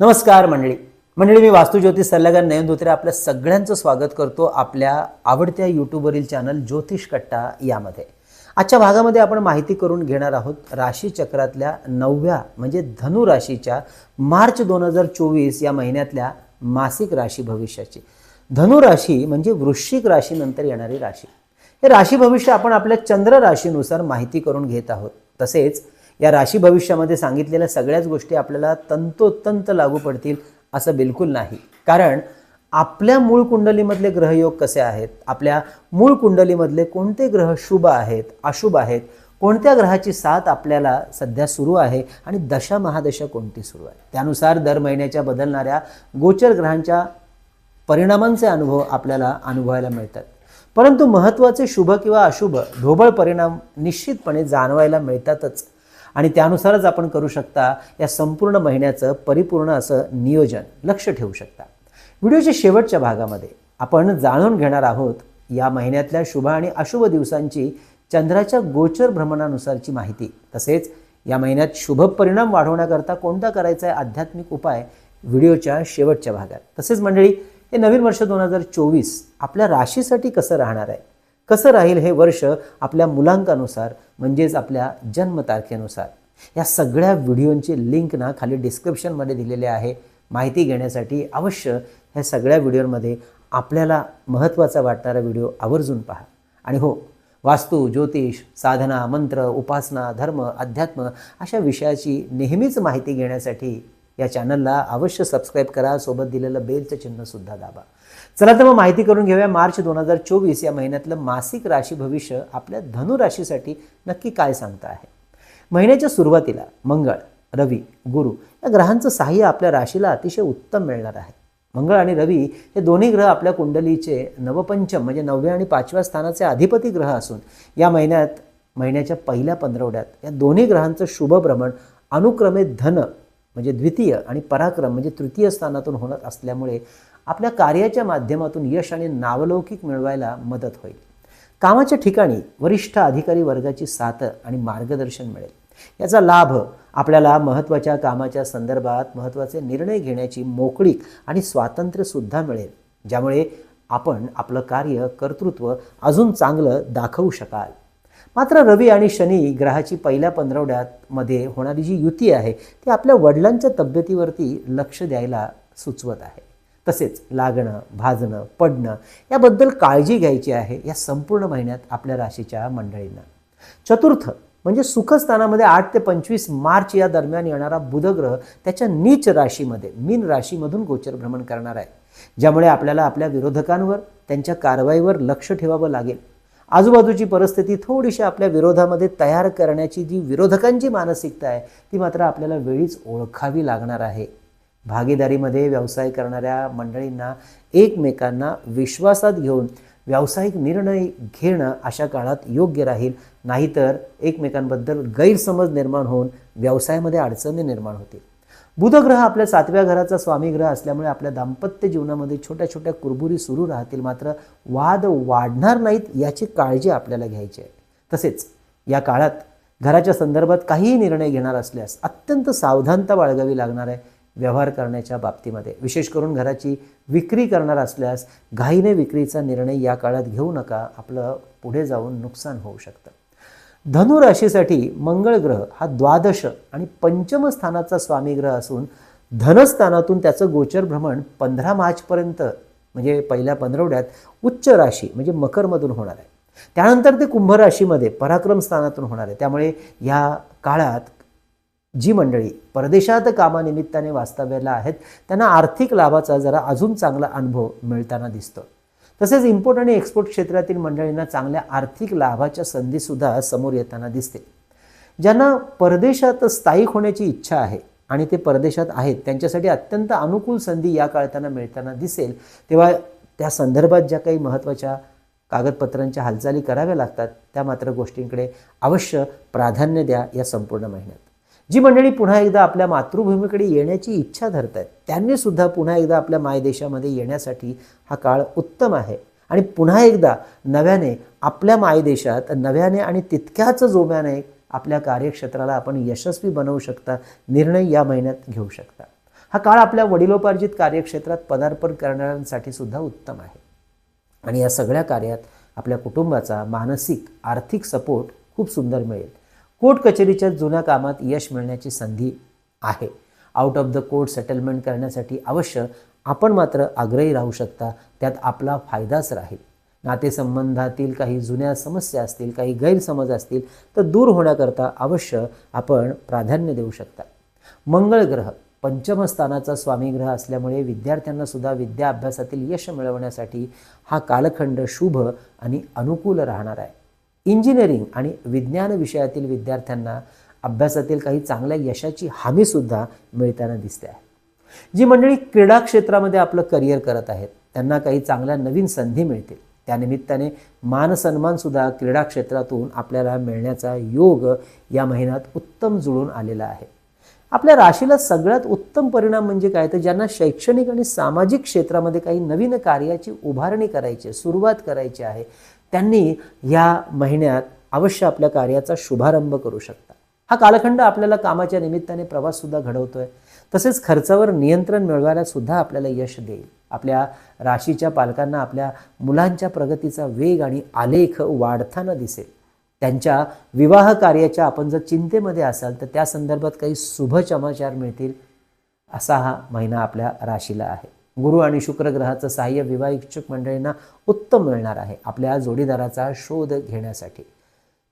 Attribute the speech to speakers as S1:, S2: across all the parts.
S1: नमस्कार मंडळी. मंडळी मी वास्तुज्योतिष सल्लागार नयन धोत्रे आपल्या सगळ्यांचं स्वागत करतो आपल्या आवडत्या यूट्यूबवरील चॅनल ज्योतिष कट्टा यामध्ये. आजच्या भागामध्ये आपण माहिती करून घेणार आहोत राशी चक्रातल्या नवव्या म्हणजे धनु राशीच्या मार्च दोन हजार चोवीस या महिन्यातल्या मासिक राशी भविष्याची. धनु राशी म्हणजे वृश्चिक राशीनंतर येणारी राशी. हे राशी भविष्य आपण आपल्या चंद्र राशीनुसार माहिती करून घेत आहोत. तसेच या राशी भविष्यामध्ये सांगितलेल्या सगळ्याच गोष्टी आपल्याला तंतोतंत लागू पडतील असं बिलकुल नाही. कारण आपल्या मूळ कुंडलीमधले ग्रहयोग कसे आहेत? आपल्या मूळ कुंडलीमधले कोणते ग्रह शुभ आहेत अशुभ आहेत? कोणत्या ग्रहाची साथ आपल्याला सध्या सुरू आहे आणि दशा महादशा कोणती सुरू आहे? त्यानुसार दर महिन्याच्या बदलणाऱ्या गोचर ग्रहांच्या परिणामांचे अनुभव आपल्याला अनुभवायला मिळतात. परंतु महत्त्वाचे शुभ किंवा अशुभ ढोबळ परिणाम निश्चितपणे जाणवायला मिळतातच. आणि त्यानुसारच आपण करू शकता या संपूर्ण महिन्याचं परिपूर्ण असं नियोजन. लक्ष ठेवू शकता. व्हिडिओच्या शेवटच्या भागामध्ये आपण जाणून घेणार आहोत या महिन्यातल्या शुभ आणि अशुभ दिवसांची चंद्राच्या गोचर भ्रमणानुसारची माहिती. तसेच या महिन्यात शुभ परिणाम वाढवण्याकरता कोणता करायचा आहे आध्यात्मिक उपाय व्हिडिओच्या शेवटच्या भागात. तसेच मंडळी हे नवीन वर्ष दोन हजार चोवीस आपल्या राशीसाठी कसं राहणार आहे? कसं राहील हे वर्ष आपल्या मुलांकानुसार म्हणजेच आपल्या जन्मतारखेनुसार? या सगळ्या व्हिडिओंची लिंक ना खाली डिस्क्रिप्शनमध्ये दिलेली आहे. माहिती घेण्यासाठी अवश्य ह्या सगळ्या व्हिडिओमध्ये आपल्याला महत्त्वाचा वाटणारा व्हिडिओ आवर्जून पहा. आणि हो वास्तू ज्योतिष साधना मंत्र उपासना धर्म अध्यात्म अशा विषयाची नेहमीच माहिती घेण्यासाठी या चॅनलला अवश्य सबस्क्राईब करा. सोबत दिलेलं बेलचं चिन्हसुद्धा दाबा. चला तर मग माहिती करून घेऊया. मार्च दोन हजार चोवीस या महिन्यातलं मासिक राशी भविष्य आपल्या धनु राशीसाठी नक्की काय सांगतं आहे? महिन्याच्या सुरुवातीला मंगळ रवी गुरु या ग्रहांचं सहाय्य आपल्या राशीला अतिशय उत्तम मिळणार आहे. मंगळ आणि रवी हे दोन्ही ग्रह आपल्या कुंडलीचे नवपंचम म्हणजे नवव्या आणि पाचव्या स्थानाचे अधिपती ग्रह असून या महिन्यात महिन्याच्या पहिल्या पंधरवड्यात या दोन्ही ग्रहांचं शुभ भ्रमण अनुक्रमे धन म्हणजे द्वितीय आणि पराक्रम म्हणजे तृतीय स्थानातून होणार असल्यामुळे आपल्या कार्याच्या माध्यमातून यश आणि नावलौकिक मिळवायला मदत होईल. कामाच्या ठिकाणी वरिष्ठ अधिकारी वर्गाची साथ आणि मार्गदर्शन मिळेल. याचा लाभ आपल्याला महत्त्वाच्या कामाच्या संदर्भात महत्त्वाचे निर्णय घेण्याची मोकळीक आणि स्वातंत्र्यसुद्धा मिळेल. ज्यामुळे आपण आपलं कार्य कर्तृत्व अजून चांगलं दाखवू शकाल. मात्र रवी आणि शनी ग्रहाची पहिल्या पंधरवड्यात मध्ये होणारी जी युती आहे ती आपल्या वडिलांच्या तब्येतीवरती लक्ष द्यायला सुचवत आहे. तसेच लागणं भाजणं पडणं याबद्दल काळजी घ्यायची आहे या संपूर्ण महिन्यात आपल्या राशीच्या मंडळींना. चतुर्थ म्हणजे सुखस्थानामध्ये आठ ते पंचवीस मार्च या दरम्यान येणारा बुधग्रह त्याच्या नीच राशीमध्ये मीन राशीमधून गोचर भ्रमण करणार आहे. ज्यामुळे आपल्याला आपल्या विरोधकांवर त्यांच्या कारवाईवर लक्ष ठेवावं लागेल. आजूबाजूची परिस्थिती थोडीशी आपल्या विरोधामध्ये तयार करण्याची जी विरोधकांची मानसिकता आहे ती मात्र आपल्याला वेळीच ओळखावी लागणार आहे. भागीदारीमध्ये व्यवसाय करणाऱ्या मंडळींना एकमेकांना विश्वासात घेऊन व्यावसायिक निर्णय घेणं अशा काळात योग्य राहील. नाहीतर एकमेकांबद्दल गैरसमज निर्माण होऊन व्यवसायामध्ये अडचणी निर्माण होतील. बुधग्रह आपल्या सातव्या घराचा स्वामी ग्रह असल्यामुळे आपल्या दाम्पत्य जीवनामध्ये छोट्या छोट्या कुरबुरी सुरू राहतील. मात्र वाद वाढणार नाहीत याची काळजी आपल्याला घ्यायची आहे. तसेच या काळात घराच्या संदर्भात काहीही निर्णय घेणार असल्यास अत्यंत सावधानता बाळगावी लागणार आहे व्यवहार करण्याच्या बाबतीमध्ये. विशेष करून घराची विक्री करणार असल्यास घाईने विक्रीचा निर्णय या काळात घेऊ नका. आपलं पुढे जाऊन नुकसान होऊ शकतं. धनुराशीसाठी मंगळ ग्रह हा द्वादश आणि पंचम स्थानाचा स्वामी ग्रह असून धनस्थानातून त्याचं गोचर भ्रमण पंधरा मार्चपर्यंत म्हणजे पहिल्या पंधरवड्यात उच्च राशी म्हणजे मकरमधून होणार आहे. त्यानंतर ते कुंभ राशीमध्ये पराक्रम स्थानातून होणार आहे. त्यामुळे या काळात जी मंडळी परदेशात कामानिमित्ताने वास्तव्याला आहेत त्यांना आर्थिक लाभाचा जरा अजून चांगला अनुभव मिळताना दिसतो. तसेच इम्पोर्ट आणि एक्सपोर्ट क्षेत्रातील मंडळींना चांगल्या आर्थिक लाभाच्या संधीसुद्धा समोर येताना दिसतील ज्यांना परदेशात स्थायिक होण्याची इच्छा आहे आणि ते परदेशात आहेत त्यांच्यासाठी अत्यंत अनुकूल संधी या काळताना मिळताना दिसेल. तेव्हा त्या संदर्भात ज्या काही महत्त्वाच्या कागदपत्रांच्या हालचाली कराव्या लागतात त्या मात्र गोष्टींकडे अवश्य प्राधान्य द्या या संपूर्ण महिन्यात. जी मंडळी पुन्हा एकदा आपल्या मातृभूमीकडे येण्याची इच्छा धरत आहेत त्यांनी सुद्धा पुन्हा एकदा आपल्या मायदेशामध्ये येण्यासाठी हा काळ उत्तम आहे. आणि पुन्हा एकदा नव्याने आपल्या मायदेशात नव्याने आणि तितक्याच जोम्याने आपल्या कार्यक्षेत्राला आपण यशस्वी बनवू शकता निर्णय या महिन्यात घेऊ शकता. हा काळ आपल्या वडिलोपार्जित कार्यक्षेत्रात पदार्पण करणाऱ्यांसाठी सुद्धा उत्तम आहे. आणि या सगळ्या कार्यात आपल्या कुटुंबाचा मानसिक आर्थिक सपोर्ट खूप सुंदर मिळेल. कोर्ट कचेरीच्या जुन्या कामात यश मिळण्याची संधी आहे. Out of the court settlement करण्यासाठी अवश्य आपण मात्र आग्रही राहू शकता त्यात आपला फायदाच राहील. नातेसंबंधातील काही जुन्या समस्या असतील काही गैरसमज असतील तर दूर होण्याकरता अवश्य आपण प्राधान्य देऊ शकता. मंगळ ग्रह पंचमस्थानाचा स्वामी ग्रह असल्यामुळे विद्यार्थ्यांना सुद्धा विद्या अभ्यासातील यश मिळवण्यासाठी हा कालखंड शुभ आणि अनुकूल राहणार आहे. इंजिनिअरिंग आणि विज्ञान विषयातील विद्यार्थ्यांना अभ्यासातील काही चांगल्या यशाची हमीसुद्धा मिळताना दिसते आहे. जी मंडळी क्रीडा क्षेत्रामध्ये आपलं करिअर करत आहेत त्यांना काही चांगल्या नवीन संधी मिळतील. त्यानिमित्ताने मानसन्मानसुद्धा क्रीडा क्षेत्रातून आपल्याला मिळण्याचा योग या महिन्यात उत्तम जुळून आलेला आहे. आपल्या राशीला सगळ्यात उत्तम परिणाम म्हणजे काय? तर ज्यांना शैक्षणिक आणि सामाजिक क्षेत्रामध्ये काही नवीन कार्याची उभारणी करायची आहे सुरुवात करायची आहे त्यांनी या महिन्यात अवश्य आपल्या कार्याचा शुभारंभ करू शकता. हा कालखंड आपल्याला कामाच्या निमित्ताने प्रवाससुद्धा घडवतोय. तसेच खर्चावर नियंत्रण मिळवायला सुद्धा आपल्याला यश देईल. आपल्या राशीच्या पालकांना आपल्या मुलांच्या प्रगतीचा वेग आणि आलेख वाढताना दिसेल. त्यांच्या विवाह कार्याच्या आपण जर चिंतेमध्ये असाल तर त्या संदर्भात काही शुभ चमाचार मिळतील असा हा महिना आपल्या राशीला आहे. गुरु आणि शुक्र ग्रहाचं सहाय्य विवाह इच्छुक मंडळींना उत्तम मिळणार आहे आपल्या जोडीदाराचा शोध घेण्यासाठी.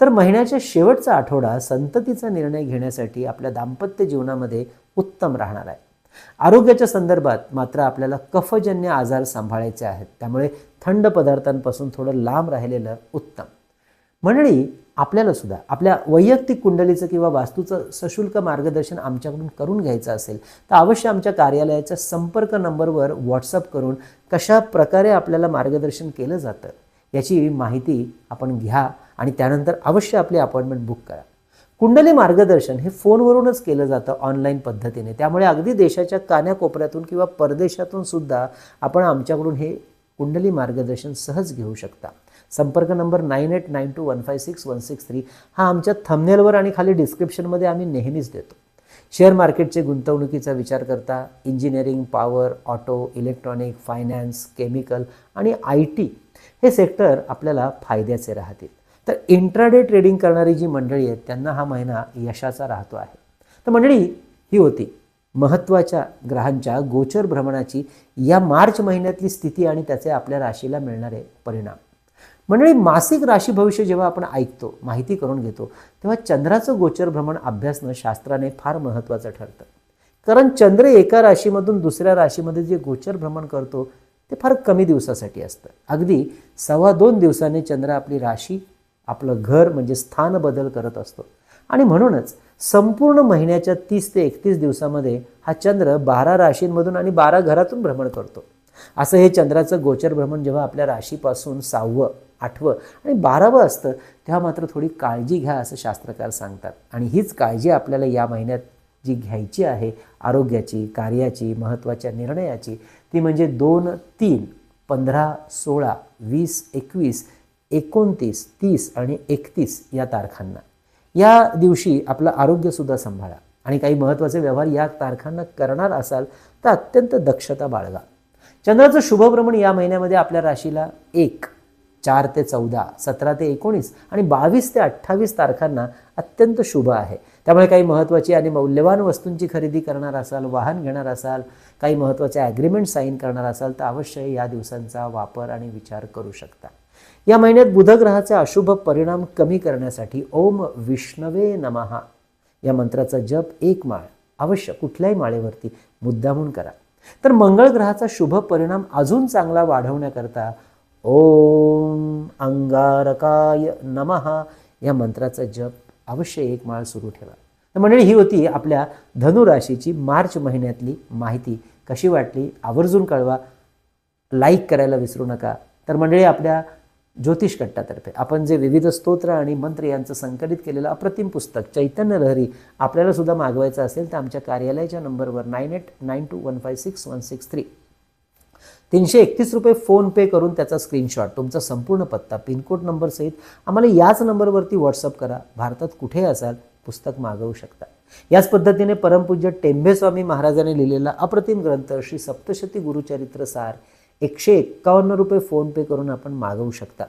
S1: तर महिन्याच्या शेवटचा आठवडा संततीचा निर्णय घेण्यासाठी आपल्या दाम्पत्य जीवनामध्ये उत्तम राहणार आहे. आरोग्याच्या संदर्भात मात्र आपल्याला कफजन्य आजार सांभाळायचे आहेत त्यामुळे थंड पदार्थांपासून थोडं लांब राहिलेलं उत्तम. मंडळी आपल्याला सुद्धा आपल्या वैयक्तिक कुंडलीचं किंवा वास्तूचं सशुल्क मार्गदर्शन आमच्याकडून करून घ्यायचं असेल तर अवश्य आमच्या कार्यालयाच्या संपर्क नंबरवर व्हॉट्सअप करून कशा प्रकारे आपल्याला मार्गदर्शन केलं जातं याची माहिती आपण घ्या आणि त्यानंतर अवश्य आपली अपॉइंटमेंट बुक करा. कुंडली मार्गदर्शन हे फोनवरूनच केलं जातं ऑनलाईन पद्धतीने. त्यामुळे अगदी देशाच्या कान्याकोपऱ्यातून किंवा परदेशातून सुद्धा आपण आमच्याकडून हे कुंडली मार्गदर्शन सहज घेऊ शकता. संपर्क number nine eight nine two one five six one six three हा आमच्या थंबनेलवर आणि खाली डिस्क्रिप्शनमध्ये आम्ही नेहमीच देतो. शेअर मार्केटचे गुंतवणुकीचा विचार करता engineering power auto electronic finance chemical आणि आय टी हे सेक्टर आपल्याला फायद्याचे राहतील. तर इंट्राडे ट्रेडिंग करणारी जी मंडळी आहेत त्यांना हा महिना यशाचा राहतो आहे. तर मंडळी ही होती महत्त्वाच्या ग्रहांच्या गोचर भ्रमणाची या मार्च महिन्यातली स्थिती आणि त्याचे आपल्या राशीला मिळणारे परिणाम. मंडळी मासिक राशी भविष्य जेव्हा आपण ऐकतो माहिती करून घेतो तेव्हा चंद्राचं गोचर भ्रमण अभ्यासणं शास्त्राने फार महत्त्वाचं ठरतं. कारण चंद्र एका राशीमधून दुसऱ्या राशीमध्ये जे गोचर भ्रमण करतो ते फार कमी दिवसासाठी असतं. अगदी सव्वा दोन दिवसाने चंद्र आपली राशी आपलं घर म्हणजे स्थान बदल करत असतो. आणि म्हणूनच संपूर्ण महिन्याच्या तीस ते एकतीस दिवसामध्ये हा चंद्र बारा राशींमधून आणि बारा घरातून भ्रमण करतो. असं हे चंद्राचं गोचर भ्रमण जेव्हा आपल्या राशीपासून सहावं आठवं आणि बारावं असतं तेव्हा मात्र थोडी काळजी घ्या असं शास्त्रकार सांगतात. आणि हीच काळजी आपल्याला या महिन्यात जी घ्यायची आहे आरोग्याची कार्याची महत्त्वाच्या निर्णयाची ती म्हणजे दोन तीन पंधरा सोळा वीस एकवीस एकोणतीस तीस आणि एकतीस या तारखांना. या दिवशी आपलं आरोग्यसुद्धा सांभाळा. आणि काही महत्त्वाचे व्यवहार या तारखांना करणार असाल तर अत्यंत दक्षता बाळगा. चंद्राचं शुभभ्रमण या महिन्यामध्ये आपल्या राशीला एक चार ते चौदा सतरा ते एकोणीस आणि बावीस ते अठ्ठावीस तारखांना अत्यंत शुभ आहे. त्यामुळे काही महत्त्वाची आणि मौल्यवान वस्तूंची खरेदी करणार असाल वाहन घेणार असाल काही महत्त्वाचे ॲग्रीमेंट साईन करणार असाल तर अवश्य या दिवसांचा वापर आणि विचार करू शकता. या महिन्यात बुधग्रहाचे अशुभ परिणाम कमी करण्यासाठी ओम विष्णवे नमहा या मंत्राचा जप एक माळ अवश्य कुठल्याही माळेवरती मुद्दामून करा. तर मंगळ ग्रहाचा शुभ परिणाम अजून चांगला वाढवण्याकरता ओम अंगारकाय नमहा या मंत्राचा जप अवश्य एक माळ सुरू ठेवा. तर मंडळी ही होती आपल्या धनुराशीची मार्च महिन्यातली माहिती. कशी वाटली? आवर्जून कळवा. लाईक करायला विसरू नका. तर मंडळी आपल्या ज्योतिष कट्टातर्फे आपण जे विविध स्तोत्र आणि मंत्र यांचं संकलित केलेलं अप्रतिम पुस्तक चैतन्य लहरी आपल्याला सुद्धा मागवायचं असेल तर आमच्या कार्यालयाच्या नंबरवर nine eight nine two one five six one six three. तीनशे एकतीस रुपये फोनपे करून त्याचा स्क्रीनशॉट तुमचा संपूर्ण पत्ता पिनकोड नंबर सहित आम्हाला याच नंबरवरती व्हॉट्सअप करा. भारतात कुठे असाल पुस्तक मागवू शकता. याच पद्धतीने परमपूज्य टेंभेस्वामी महाराजांनी लिहिलेला अप्रतिम ग्रंथ श्री सप्तशती गुरुचरित्र सार एकशे एक्कावन्न रुपये फोनपे करून आपण मागवू शकता.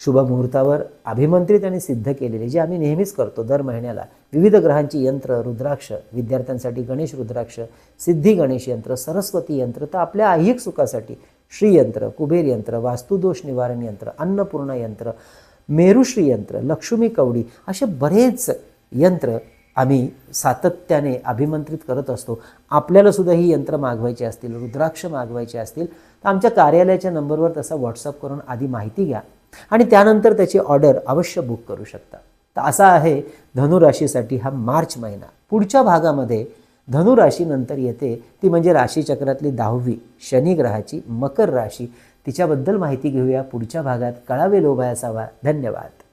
S1: शुभ मुहूर्तावर अभिमंत्रित आणि सिद्ध केलेले जे आम्ही नेहमीच करतो दर महिन्याला विविध ग्रहांची यंत्र रुद्राक्ष विद्यार्थ्यांसाठी गणेश रुद्राक्ष सिद्धी गणेश यंत्र सरस्वती यंत्र तर आपल्या ऐहिक सुखासाठी श्रीयंत्र कुबेर यंत्र वास्तुदोष निवारण यंत्र अन्नपूर्णा यंत्र मेरुश्री यंत्र लक्ष्मी कवडी असे बरेच यंत्र आम्ही सातत्याने अभिमंत्रित करत असतो. आपल्याला सुद्धा ही यंत्र मागवायची असतील रुद्राक्ष मागवायचे असतील तर आमच्या कार्यालयाच्या नंबरवर तसा व्हॉट्सअप करून आधी माहिती घ्या. आणि त्यानंतर त्याची ऑर्डर अवश्य बुक करू शकता. तर असा आहे धनुराशीसाठी हा मार्च महिना. पुढच्या भागामध्ये धनुराशीनंतर येते. ती म्हणजे राशीचक्रातली दहावी शनी ग्रहाची मकर राशी. तिच्याबद्दल माहिती घेऊया. पुढच्या भागात कळावे लोभाय असावा धन्यवाद.